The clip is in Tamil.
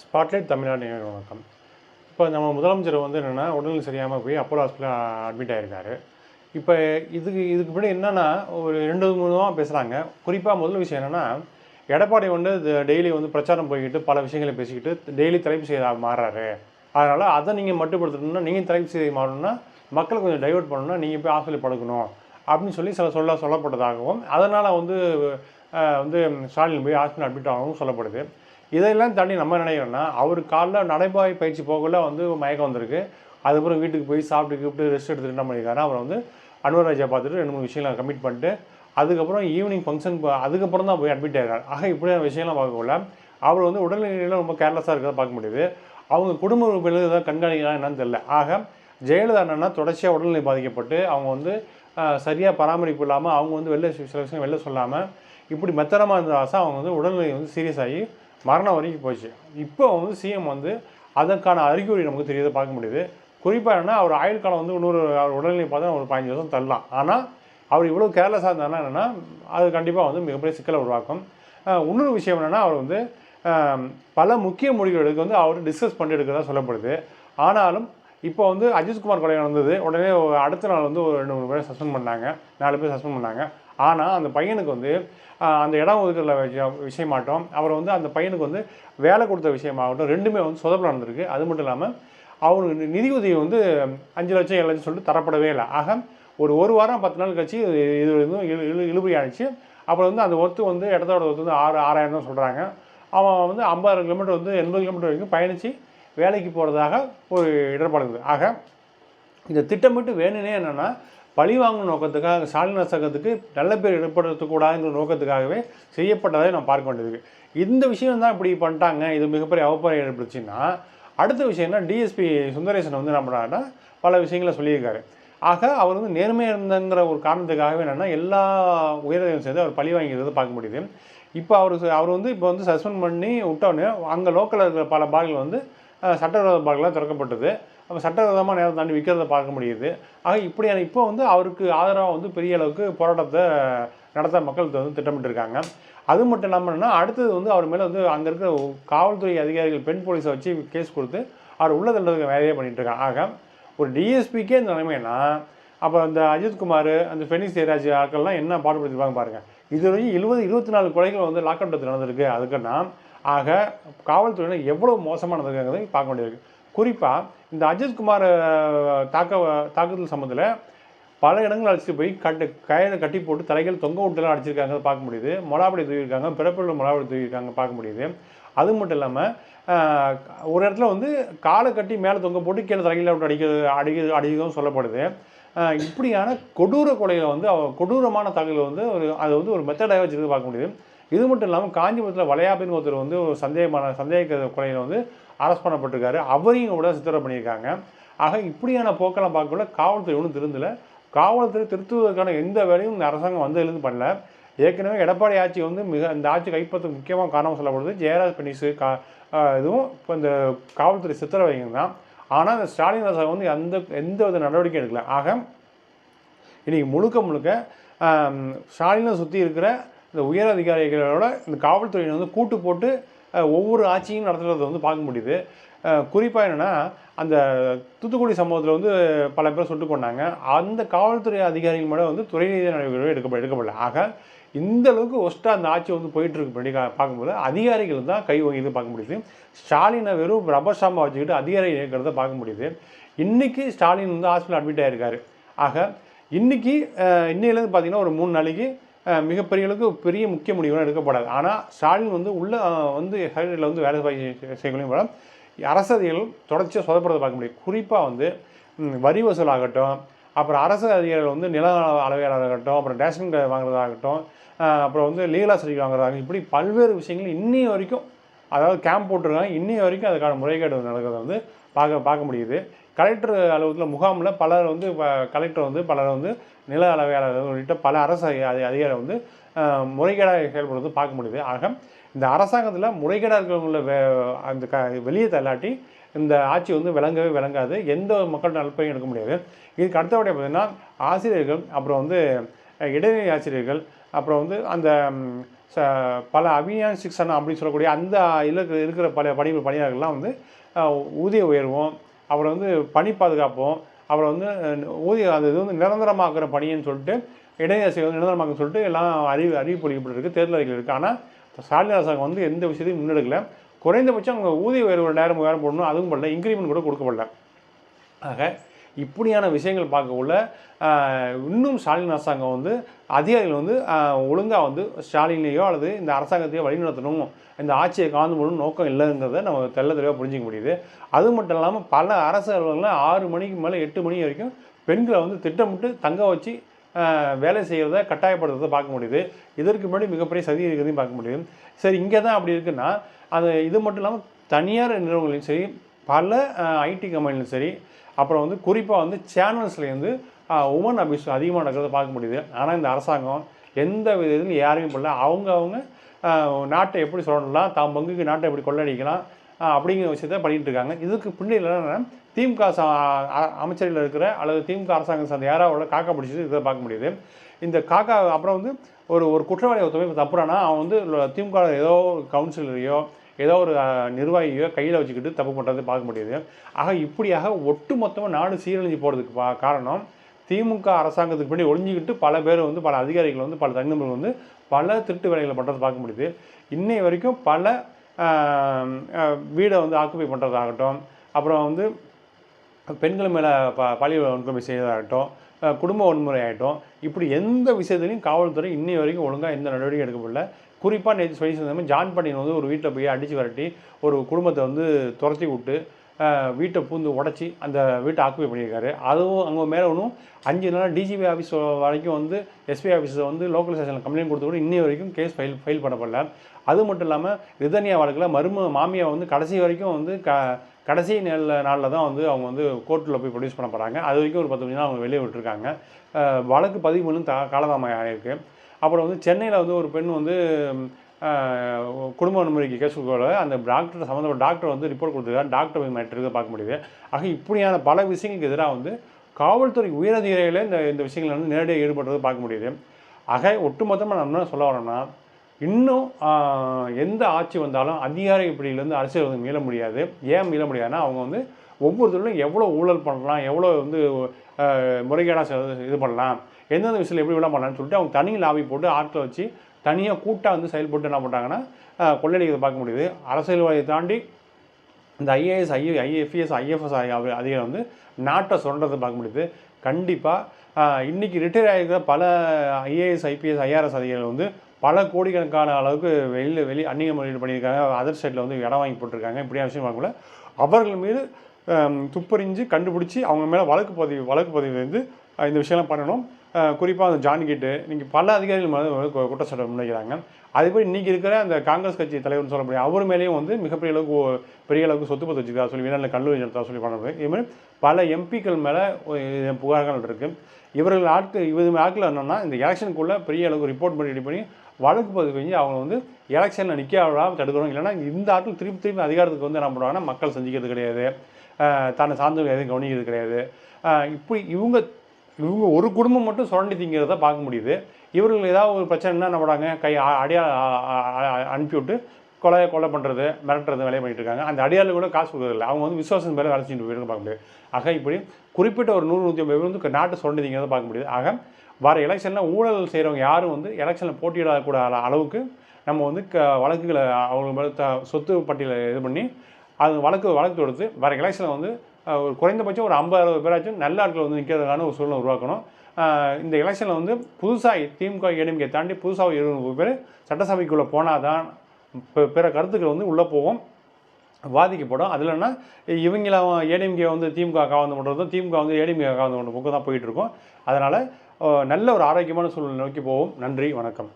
ஸ்பாட்லைட் தமிழ்நாடு நேயர்கள் வணக்கம். இப்போ நம்ம முதலமைச்சர் வந்து என்னென்னா உடல்நிலை சரியாமல் போய் அப்போலோ ஹாஸ்பிட்டல் அட்மிட் ஆகிருக்காரு இப்போ இதுக்கு இதுக்கு முன்னாடி என்னென்னா ஒரு ரெண்டு மூணுமாக பேசுகிறாங்க குறிப்பாக முதல் விஷயம் என்னென்னா எடப்பாடி வந்து டெய்லி வந்து பிரச்சாரம் போய்கிட்டு பல விஷயங்களை பேசிக்கிட்டு டெய்லி தலைப்பு செய்ய மாறுறாரு. அதனால் அதை நீங்கள் மட்டுப்படுத்தணும்னா நீங்கள் தலைப்பு செய்தி மாறணும்னா மக்களை கொஞ்சம் டைவர்ட் பண்ணணும்னா நீங்கள் போய் ஹாஸ்பிட்டல் படுக்கணும். அப்படின்னு சொல்லி சில சொல்ல சொல்லப்பட்டதாகவும் அதனால் வந்து வந்து ஸ்டாலின் போய் ஹாஸ்பிட்டல் அட்மிட் ஆகவும் சொல்லப்படுது. இதையெல்லாம் தாண்டி நம்ம நினைக்கிறோம்னா அவர் காலைல நடைபாய் பயிற்சி போகல வந்து மயக்கம் வந்திருக்கு. அதுக்கப்புறம் வீட்டுக்கு போய் சாப்பிட்டு கூப்பிட்டு ரெஸ்ட் எடுத்துட்டு என்ன பண்ணியிருக்காரு அப்புறம் வந்து அன்வர் ராஜா பார்த்துட்டு ரெண்டு மூணு விஷயங்களை கமிட் பண்ணிட்டு அதுக்கப்புறம் ஈவினிங் ஃபங்க்ஷன் அதுக்கப்புறம் தான் போய் அட்மிட் ஆகிறார் ஆக இப்படியான விஷயம்லாம் பார்க்கக்குள்ள அவர் வந்து உடல்நிலையில் ரொம்ப கேர்லெஸ்ஸாக இருக்கிறத பார்க்க முடியுது. அவங்க குடும்ப உறுப்பினர்கள் ஏதாவது கண்காணிக்கலாம் என்னன்னு தெரியல. ஆக ஜெயலலிதா என்னன்னா தொடர்ச்சியாக உடல்நிலை பாதிக்கப்பட்டு அவங்க வந்து சரியாக பராமரிப்பு இல்லாமல் அவங்க வந்து வெளில சில விஷயம் வெளில சொல்லாமல் இப்படி மெத்தனமாக இருந்த ஆசை அவங்க வந்து உடல்நிலை வந்து சீரியஸ் ஆகி மரணம் வரைக்கும் போச்சு. இப்போ வந்து சிஎம் வந்து அதற்கான அறிகுறி நமக்கு தெரியதை பார்க்க முடியுது. குறிப்பாக என்ன அவர் ஆயுள் காலம் வந்து இன்னொரு அவர் உடல்நிலை பார்த்தா ஒரு பதினஞ்சு வருஷம் தள்ளலாம் ஆனால் அவர் இவ்வளோ கேர்லெஸ்ஸாக இருந்தாருன்னா என்னென்னா அது கண்டிப்பாக வந்து மிகப்பெரிய சிக்கலை உருவாக்கும். இன்னொரு விஷயம் என்னென்னா அவர் வந்து பல முக்கிய முடிவுகளுக்கு வந்து அவர் டிஸ்கஸ் பண்ணி எடுக்கிறதா சொல்லப்படுது. ஆனாலும் இப்போ வந்து அஜித்குமார் கொலை நடந்தது. உடனே அடுத்த நாள் வந்து ஒரு ரெண்டு மூணு பேர் சஸ்பெண்ட் பண்ணாங்க. நாலு பேர் சஸ்பெண்ட் பண்ணாங்க. ஆனால் அந்த பையனுக்கு வந்து அந்த இடம் ஒதுக்குற விஷயம் விஷயமாகட்டும் அவர் வந்து அந்த பையனுக்கு வந்து வேலை கொடுத்த விஷயமாகட்டும் ரெண்டுமே வந்து சொதப்பில் நடந்திருக்கு. அது மட்டும் இல்லாமல் அவனுக்கு நிதி உதவி வந்து அஞ்சு லட்சம் ஏழு லட்சம் சொல்லிட்டு தரப்படவே இல்லை. ஆக ஒரு ஒரு வாரம் பத்து நாள் கழிச்சு இது இது வந்து இழு இழுபறி அப்புறம் வந்து அந்த ஒத்து வந்து இடத்தோட ஒத்து வந்து ஆறு ஆறாயிரம் தான் சொல்கிறாங்க அவன் வந்து ஐம்பது கிலோமீட்டர் வந்து எண்பது கிலோமீட்டர் வரைக்கும் பயணித்து வேலைக்கு போகிறதாக ஒரு இடர்பாடு இருக்குது. ஆக இந்த திட்டமிட்டு வேணுனே என்னென்னா பழி வாங்கும் நோக்கத்துக்காக ஸ்டாலின் அரசாங்கத்துக்கு நல்ல பேர் ஏற்படுத்தக்கூடாதுங்கிற நோக்கத்துக்காகவே செய்யப்பட்டதை நாம் பார்க்க வேண்டியது இந்த விஷயம் தான் இப்படி பண்ணிட்டாங்க. இது மிகப்பெரிய அவப்பரம் ஏற்படுச்சுன்னா அடுத்த விஷயம்னா டிஎஸ்பி சுந்தரேசன் வந்து நம்மளாட பல விஷயங்களை சொல்லியிருக்காரு. ஆக அவர் வந்து நேர்மையாக இருந்தங்கிற ஒரு காரணத்துக்காகவே என்னென்னா எல்லா உயரதையும் சேர்ந்து அவர் பழி வாங்கிறத பார்க்க முடியுது. இப்போ அவர் அவர் வந்து இப்போ வந்து சஸ்பெண்ட் பண்ணி விட்டோன்னே அங்கே லோக்கலில் இருக்கிற பல பார்கள் வந்து சட்டவிரோத பார்களாக திறக்கப்பட்டது. அப்போ சட்டவிரோதமாக நேரம் தாண்டி விற்கிறத பார்க்க முடியுது. ஆக இப்படியான இப்போ வந்து அவருக்கு ஆதரவாக வந்து பெரிய அளவுக்கு போராட்டத்தை நடத்த மக்கள் வந்து திட்டமிட்டிருக்காங்க. அது மட்டும் இல்லாமல் என்னன்னா அடுத்தது வந்து அவர் மேலே வந்து அங்கே இருக்கிற காவல்துறை அதிகாரிகள் பெண் போலீஸை வச்சு கேஸ் கொடுத்து அவர் உள்ள தண்டதுக்கு வேலையே பண்ணிகிட்ருக்காங்க ஆக ஒரு டிஎஸ்பிக்கே இந்த நிலைமைனா அப்போ அந்த அஜித்குமார் அந்த ஃபெனிக்ஸ் ஜெயராஜ் ஆட்கள்லாம் என்ன பாடுபடுத்திருப்பாங்க பாருங்கள் இது வரைக்கும் எழுபது இருபத்தி நாலு கொலைகள் வந்து லாக்அவுட் நடந்திருக்கு. அதுக்குன்னா ஆக காவல்துறையினர் எவ்வளோ மோசமாக பார்க்க வேண்டியிருக்கு. குறிப்பாக இந்த அஜித்குமார் குமார் தாக்க தாக்குதல் சம்மந்தத்தில் பல இடங்கள் அழைச்சிட்டு போய் கட்டு கயிறு கட்டி போட்டு தலைகள் தொங்க விட்டுலாம் அடிச்சிருக்காங்க பார்க்க முடியுது. மொழாபடி தூக்கியிருக்காங்க பிறப்பில் மொளாப்படி தூக்கியிருக்காங்க பார்க்க முடியுது. அது மட்டும் இல்லாமல் ஒரு இடத்துல வந்து காலை கட்டி மேலே தொங்க போட்டு கீழே தலைகளை விட்டு அடிக்கிறது அடிக்க அடிக்கிறதும் சொல்லப்படுது. இப்படியான கொடூர கொலைகளை வந்து கொடூரமான தாக்குதலை வந்து ஒரு அது வந்து ஒரு மெத்தடாக வச்சுருந்து பார்க்க முடியுது. இது மட்டும் இல்லாமல் காஞ்சிபுரத்தில் வளையாபின் ஒருத்தர் வந்து ஒரு சந்தேகமான சந்தேக கொலையில் வந்து அரெஸ்ட் பண்ணப்பட்டிருக்காரு. அவரையும் கூட சித்திரை பண்ணியிருக்காங்க. ஆக இப்படியான போக்கெல்லாம் பார்க்கல காவல்துறை ஒன்றும் திருந்தலை. காவல்துறை திருத்துவதற்கான எந்த வேலையும் இந்த அரசாங்கம் வந்ததுலேருந்து பண்ணல. ஏற்கனவே எடப்பாடி ஆட்சி வந்து மிக இந்த ஆட்சி கைப்பற்ற முக்கியமாக காரணம் சொல்லப்படுது. ஜெயராஜ் பெனிஸு கா இதுவும் இப்போ இந்த காவல்துறை சித்திரவைங்க தான். ஆனால் இந்த ஸ்டாலின் அரசாங்கம் வந்து எந்த எந்த வித நடவடிக்கையும் எடுக்கல. ஆக இன்றைக்கி முழுக்க முழுக்க ஸ்டாலினை சுற்றி இருக்கிற இந்த உயர் அதிகாரிகளோட இந்த காவல்துறையினர் வந்து கூட்டு போட்டு ஒவ்வொரு ஆட்சியும் நடத்துகிறத வந்து பார்க்க முடியுது. குறிப்பாக என்னென்னா அந்த தூத்துக்குடி சம்பவத்தில் வந்து பல பேர் சுட்டு கொண்டாங்க அந்த காவல்துறை அதிகாரிகள் மேலே வந்து துறை ரீதியான நடவடிக்கை எடுக்கப்பட எடுக்கப்படல. ஆக இந்த அளவுக்கு ஒஸ்ட்டாக அந்த ஆட்சி வந்து போயிட்டுருக்கு படி பார்க்கும்போது அதிகாரிகள் தான் கை வாங்கியது பார்க்க முடியுது. ஸ்டாலினை வெறும் ரப்பர் ஸ்டாம்பை வச்சுக்கிட்டு அதிகாரி இருக்கிறத பார்க்க முடியுது. இன்றைக்கி ஸ்டாலின் வந்து ஹாஸ்பிட்டல் அட்மிட் ஆகியிருக்காரு ஆக இன்றைக்கி இன்னையிலேருந்து பார்த்திங்கன்னா ஒரு மூணு நாளைக்கு மிகப்பெரிய அளவுக்கு பெரிய முக்கிய முடிவுலாம் எடுக்கப்படாது. ஆனால் ஸ்டாலின் வந்து உள்ள வந்து ஹைட்ரேட்டில் வந்து வேலை செய்ய- செய்யக்கூடிய மூலம் அரசதிகள் தொடர்ச்சியாக சொதப்படுறதை பார்க்க முடியும். குறிப்பாக வந்து வரி வசூல் ஆகட்டும் அப்புறம் அரசு அதிகாரிகள் வந்து நில அளவையாளராகட்டும் அப்புறம் ரேஷன் கார்டு வாங்குறதாகட்டும் அப்புறம் வந்து லீகலாக சர்டிஃபிகேட் வாங்குறதாகட்டும் இப்படி பல்வேறு விஷயங்கள் இன்னி வரைக்கும் அதாவது கேம்ப் போட்டிருக்காங்க இன்னி வரைக்கும் அதுக்கான முறைகேடு நடக்கிறத வந்து பார்க்க பார்க்க முடியுது. கலெக்டர் அலுவலகத்தில் முகாமில் பலர் வந்து கலெக்டர் வந்து பலர் வந்து நில அளவையாளர் உள்ளிட்ட பல அரசு அதி- வந்து முறைகேடாக செயல்படுறது பார்க்க முடியுது. ஆக இந்த அரசாங்கத்தில் முறைகேடாக இருக்கிறவங்கள வே அந்த க வெளியே தள்ளாட்டி இந்த ஆட்சி வந்து விளங்கவே விளங்காது. எந்த மக்கள் நலப்பையும் எடுக்க முடியாது. இதுக்கு அடுத்தபடியாக பார்த்தீங்கன்னா ஆசிரியர்கள் அப்புறம் வந்து இடைநிலை ஆசிரியர்கள் அப்புறம் வந்து அந்த ச பல அபியான் சிக்ஷன் அப்படின்னு சொல்லக்கூடிய அந்த இலக்கு இருக்கிற பல பணி பணியாளர்கள்லாம் வந்து ஊதிய உயர்வும் அப்புறம் வந்து பணி பாதுகாப்போம். அப்புறம் வந்து ஊதிய அந்த இது வந்து நிரந்தரமாக்குற பணின்னு சொல்லிட்டு இடைநிலை வந்து நிரந்தரமாக்குன்னு சொல்லிட்டு எல்லாம் அறிவு அறிவிப்பளிக்கப்பட்டிருக்கு தேர்தல் அறிக்கை இருக்குது ஆனால் ஸ்டாலின் அரசாங்கம் வந்து எந்த விஷயத்தையும் முன்னெடுக்கலை. குறைந்தபட்சம் அவங்க ஊதிய உயர்வு ரெண்டாயிரம் மூவாயிரம் போடணும் அதுவும் பண்ணல. இன்க்ரிமெண்ட் கூட கொடுக்கப்படல. ஆக இப்படியான விஷயங்கள் பார்க்கக்குள்ள இன்னும் ஸ்டாலின் அரசாங்கம் வந்து அதிகாரிகள் வந்து ஒழுங்காக வந்து ஸ்டாலினையோ அல்லது இந்த அரசாங்கத்தையோ வழிநடத்தணும். இந்த ஆட்சியை காந்து போடணும் நோக்கம் இல்லைங்கிறத நம்ம தெல்ல தெளிவாக புரிஞ்சிக்க முடியுது. அது மட்டும் இல்லாமல் பல அரசு அலுவலகங்கள் ஆறு மணிக்கு மேலே எட்டு மணி வரைக்கும் பெண்களை வந்து திட்டமிட்டு தங்க வச்சு வேலை செய்கிறத கட்டாயப்படுத்துறதை பார்க்க முடியுது. இதற்கு முன்னாடி மிகப்பெரிய சதி இருக்கிறதையும் பார்க்க முடியுது சரி இங்கே தான் அப்படி இருக்குன்னா அது இது மட்டும் இல்லாமல் தனியார் நிறுவனங்களையும் சரி பல ஐடி கம்பெனிலும் சரி அப்புறம் வந்து குறிப்பாக வந்து சேனல்ஸ்லேருந்து உமன் அபியூஸ் அதிகமாக நடக்கிறத பார்க்க முடியுது. ஆனால் இந்த அரசாங்கம் எந்த விதத்திலும் யாரையும் பண்ணல அவங்க அவங்க நாட்டை எப்படி சொல்லலாம் தாம் பங்குக்கு நாட்டை எப்படி கொள்ளடிக்கலாம் அப்படிங்கிற விஷயத்த பண்ணிகிட்டு இருக்காங்க. இதுக்கு பின்னாடி என்னென்னா திமுக அமைச்சரில் இருக்கிற அல்லது திமுக அரசாங்கம் சார்ந்த யாராவோட காக்கா பிடிச்சது இதை பார்க்க முடியுது. இந்த காக்கா அப்புறம் வந்து ஒரு ஒரு குற்றவாளி ஒருத்தவங்க தப்புறானா அவன் வந்து திமுக ஏதோ கவுன்சிலரையோ ஏதோ ஒரு நிர்வாகியோ கையில் வச்சுக்கிட்டு தப்பு பண்ணுறது பார்க்க முடியுது. ஆக இப்படியாக ஒட்டு மொத்தமாக நாடு சீரழிஞ்சு போகிறதுக்கு பா காரணம் திமுக அரசாங்கத்துக்கு பின்னாடி ஒளிஞ்சிக்கிட்டு பல பேர் வந்து பல அதிகாரிகள் வந்து பல தனிநபர்கள் வந்து பல திருட்டு வேலைகளை பண்ணுறது பார்க்க முடியுது. இன்னை வரைக்கும் பல வீடை வந்து ஆக்குப்பை பண்ணுறதாகட்டும் அப்புறம் வந்து பெண்கள் மேலே ப பாலியல் வன்கொடுமை செய்வதாகட்டும் குடும்ப வன்முறை ஆகட்டும் இப்படி எந்த விஷயத்துலையும் காவல்துறை இன்னை வரைக்கும் ஒழுங்காக எந்த நடவடிக்கையும் எடுக்கப்படல குறிப்பாக நேற்று சொல்லி சொன்ன மாதிரி ஜான் பாண்டியன் வந்து ஒரு வீட்டில் போய் அடித்து விரட்டி ஒரு குடும்பத்தை வந்து துரத்தி விட்டு வீட்டை பூந்து உடச்சி அந்த வீட்டை ஆக்குபை பண்ணியிருக்காரு. அதுவும் அவங்க மேலே ஒன்றும் அஞ்சு நாள் டிஜிபி ஆஃபீஸ் வரைக்கும் வந்து எஸ்பி ஆஃபீஸில் வந்து லோக்கல் ஸ்டேஷனில் கம்ப்ளைண்ட் கொடுத்து கூட இன்னி வரைக்கும் கேஸ் ஃபைல் ஃபைல் பண்ணப்படல. அது மட்டும் இல்லாமல் ரிதன்யா வழக்கில் மரும மாமியா வந்து கடைசி வரைக்கும் வந்து க கடைசி நாளில் நாளில் தான் வந்து அவங்க வந்து கோர்ட்டில் போய் ப்ரொடியூஸ் பண்ண போகிறாங்க அது வரைக்கும் ஒரு பத்து மணி நேரம் அவங்க வெளியே விட்டுருக்காங்க. வழக்கு பதிவு பண்ணும் த காலதாமம் ஆகிருக்கு அப்புறம் வந்து சென்னையில் வந்து ஒரு பெண் வந்து குடும்ப வன்முறைக்கு கேஸ் கொடுக்கல அந்த டாக்டர் சம்மந்தப்பட்ட டாக்டர் வந்து ரிப்போர்ட் கொடுத்துருக்காரு. டாக்டர் போய் மேட்ருக்கு பார்க்க முடியுது. ஆக இப்படியான பல விஷயங்களுக்கு எதிராக வந்து காவல்துறை உயரதிகாரிகளே இந்த இந்த விஷயங்கள் வந்து நேரடியாக ஈடுபடுறது பார்க்க முடியுது. ஆக ஒட்டுமொத்தமாக நம்ம என்ன சொல்ல வரோம்னா இன்னும் எந்த ஆட்சி வந்தாலும் அதிகார இப்படியிலேருந்து அரசியல் வந்து மீள முடியாது. ஏன் மீள முடியாதுன்னா அவங்க வந்து ஒவ்வொருத்தரும் எவ்வளோ ஊழல் பண்ணலாம் எவ்வளோ வந்து முறைகேடாக இது பண்ணலாம். எந்தெந்த விஷயத்தில் எப்படி விட சொல்லிட்டு அவங்க தனி லாபி போட்டு ஆட்களை வச்சு தனியாக கூட்டாக வந்து செயல்பட்டு என்ன பண்ணுறாங்கன்னா கொள்ளையடிக்கிறத பார்க்க முடியுது. அரசியல்வாதியை தாண்டி இந்த ஐஏஎஸ் ஐ ஐஎஃப்எஸ் ஐஎஃப்எஸ் அதிகாரி வந்து நாட்டை சுரண்டதை பார்க்க முடியுது. கண்டிப்பாக இன்றைக்கி ரிட்டையர் ஆகிருக்கிற பல ஐஏஎஸ் ஐபிஎஸ் ஐஆர்எஸ் அதிகாரிகள் வந்து பல கோடிக்கணக்கான அளவுக்கு வெளியில் வெளி அந்நிய முதலீடு பண்ணியிருக்காங்க. அதர் ஸ்டேட்டில் வந்து இடம் வாங்கி போட்டிருக்காங்க. இப்படியான விஷயம் பார்க்கல அவர்கள் மீது துப்பறிஞ்சு கண்டுபிடிச்சி அவங்க மேலே வழக்கு பதிவு வழக்கு பதிவு வந்து இந்த விஷயம்லாம் பண்ணணும். குறிப்பாக அந்த ஜான்கிட்டு இன்றைக்கி நீங்கள் பல அதிகாரிகள் மேலே குற்றச்சாட்டு முன்வைக்கிறாங்க. அதேபோல் இன்றைக்கி இருக்கிற அந்த காங்கிரஸ் கட்சி தலைவர்னு சொல்லக்கூடிய அவர் மேலேயும் வந்து மிகப்பெரிய அளவுக்கு பெரிய அளவுக்கு சொத்து பத்து வச்சுக்கிறா சொல்லி வேணால் கல்லூரி நடத்தா சொல்லி பண்ணுறது இது மாதிரி பல எம்பிக்கள் மேலே புகார்கள் இருக்குது இவர்கள் ஆட்கள் இவங்க ஆட்கள் என்னென்னா இந்த எலெக்ஷனுக்குள்ளே பெரிய அளவுக்கு ரிப்போர்ட் பண்ணி ரெடி பண்ணி வழக்கு பதிவு செஞ்சு அவங்க வந்து எலெக்ஷனில் நிற்க விடாமல் தடுக்கணும். இல்லைன்னா இந்த ஆட்கள் திருப்பி திருப்பி அதிகாரத்துக்கு வந்து என்ன பண்ணுவாங்கன்னா மக்கள் சந்திக்கிறது கிடையாது. தன்னை சார்ந்தவங்க எதுவும் கவனிக்கிறது கிடையாது. இப்படி இவங்க இவங்க ஒரு குடும்பம் மட்டும் சுரண்டி திங்கிறத பார்க்க முடியுது. இவர்கள் ஏதாவது ஒரு பிரச்சனைனா என்ன பண்ணுறாங்க கை அடியா அனுப்பிவிட்டு கொலை கொலை பண்ணுறது மிரட்டுறது வேலையை பண்ணிட்டு இருக்காங்க. அந்த அடியாளு கூட காசு கொடுக்குறதில்ல அவங்க வந்து விசுவாசம் மேலே வேலை செஞ்சுட்டு போயிருந்து பார்க்க முடியாது. ஆக இப்படி குறிப்பிட்ட ஒரு நூறு நூற்றி ஐம்பது பேர் வந்து நாட்டு சுரண்டி திங்கிறத பார்க்க முடியுது. ஆக வர எலெக்ஷனில் ஊழல் செய்கிறவங்க யாரும் வந்து எலெக்ஷனில் போட்டியிடக்கூட அளவுக்கு நம்ம வந்து க வழக்குகளை அவங்க மேலே சொத்து பட்டியலை இது பண்ணி அது வழக்கு வழக்கு தொடுத்து வர எலெக்ஷனில் வந்து ஒரு குறைந்தபட்சம் ஒரு ஐம்பது அறுபது பேராச்சும் நல்ல ஆட்கள் வந்து நிற்கிறதுக்கான ஒரு சூழ்நிலை உருவாக்கணும். இந்த எலெக்ஷனில் வந்து புதுசாக திமுக ஏடிஎம்கே தாண்டி புதுசாக இருபது பேர் சட்டசபைக்குள்ளே போனால் தான் பிற கருத்துக்கள் வந்து உள்ளே போகும். பாதிக்கப்படும் அதில் என்ன இவங்கள ஏடிஎம்கே வந்து திமுக காவந்து பண்ணுறதும் திமுக வந்து ஏடிஎம்கே காவந்து பண்ணுற போக்கு தான் போயிட்டுருக்கோம் அதனால் நல்ல ஒரு ஆரோக்கியமான சூழ்நிலை நோக்கி போவோம் நன்றி வணக்கம்.